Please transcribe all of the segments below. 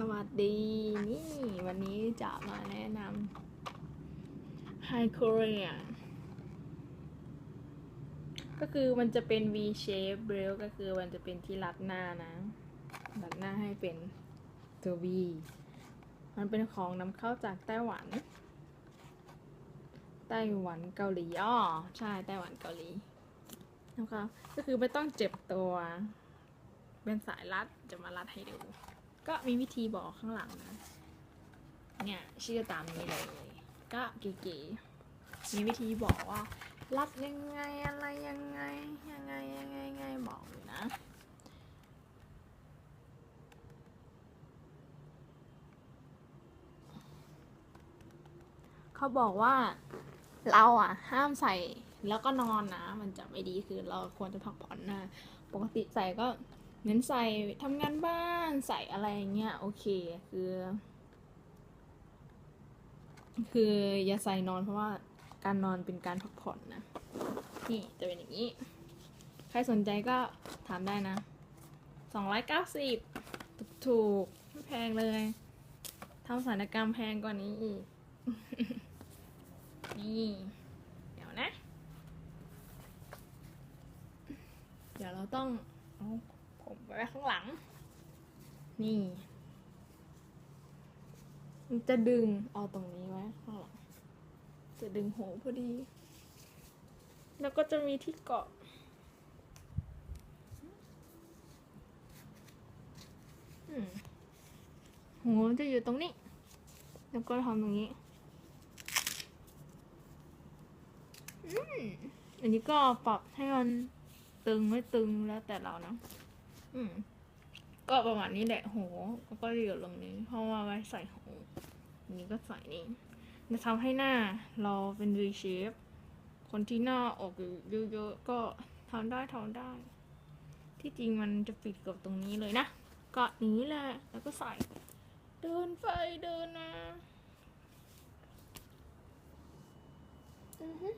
สวัสดีนี่วันนี้จะมาแนะนำ Hi Korea ก็คือมันจะเป็น V shape เบลก็คือมันจะเป็นที่รัดหน้านะ รัดหน้าให้เป็นตัว V มันเป็นของนำเข้าจากไต้หวัน ไต้หวันเกาหลีอ้อใช่ไต้หวันเกาหลีนะคะก็คือไม่ต้องเจ็บตัว เป็นสายรัดจะมารัดให้ดู ก็มีวิธีบอกข้างหลังนะ เนี่ยชื่อตามนี้เลย ก็เก๋ๆมีวิธีบอกว่า รัดยังไงอะไรยังไงยังไงยังไงยังไงบอกอยู่นะเขาบอกว่าเราอะ ห้ามใส่แล้วก็นอนนะ มันจะไม่ดีคือเราควรจะพักผ่อนนะ ปกติใส่ก็ เน้นใส่ทำงานบ้านใส่อะไรอย่างเงี้ยโอเคคือ คืออย่าใส่นอนเพราะว่าการนอนเป็นการพักผ่อนนะนี่จะเป็นอย่างนี้ ใครสนใจก็ถามได้นะสองร้อยเก้าสิบถูกๆไม่แพงเลยทำศัลยกรรมแพงกว่านี้อีก นี่ เดี๋ยวนะ เดี๋ยวเราต้อง ไว้ข้างหลัง นี่ มันจะดึงเอาตรงนี้ไว้ข้างหลัง จะดึงหูพอดี แล้วก็จะมีที่เกาะหูมันจะอยู่ตรงนี้ แล้วก็ทำตรงนี้อืมอันนี้ก็ปรับให้มันตึงไม่ตึงแล้วแต่เรานะ อืม ก็ประมาณนี้แหละโหแล้วก็อยู่ตรงนี้ เพราะว่าไว้ใส่หูนี้ก็ใส่นี่จะทำให้หน้าเราเป็น V shape คนที่หน้าออกเยอะๆก็ทำได้ทำได้ ที่จริงมันจะปิดกับตรงนี้เลยนะก็อย่างนี้แหละแล้วก็ใส่ เดินไปเดินมาอือ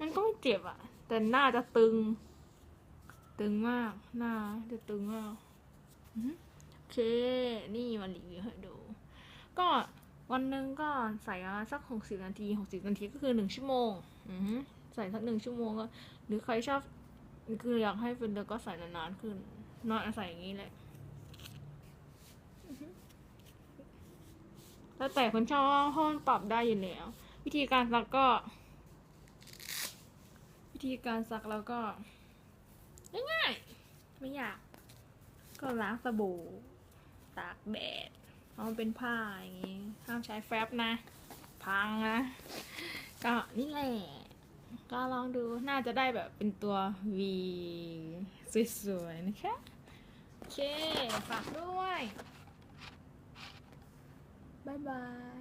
มันก็ไม่เจ็บอะแต่หน้าจะตึง ตึงมาก หน้าจะตึงมากโอเค นี่มารีวิวให้ดู ก็วันหนึ่งก็ใส่สักหกสิบนาทีหกสิบนาทีก็คือหนึ่งชั่วโมงใส่สักหนึ่งชั่วโมงก็ หรือใครชอบคืออยากให้เป็นเดก็ใส่นานๆขึ้นนอนใส่อย่างนี้แหละแล้วแต่คนชอบห้องปรับได้อยู่แล้ววิธีการซักก็ วิธีการซักแล้วก็ ง่ายๆไม่ยาก ก็ล้างสบู่ ตากแดดเอามันเป็นผ้าอย่างงี้ ห้ามใช้แฟบนะ พังนะ ก็นี่แหละ ก็ลองดูน่าจะได้แบบเป็นตัว V สวยๆ นะคะ โอเค ฝากด้วย บ๊ายบาย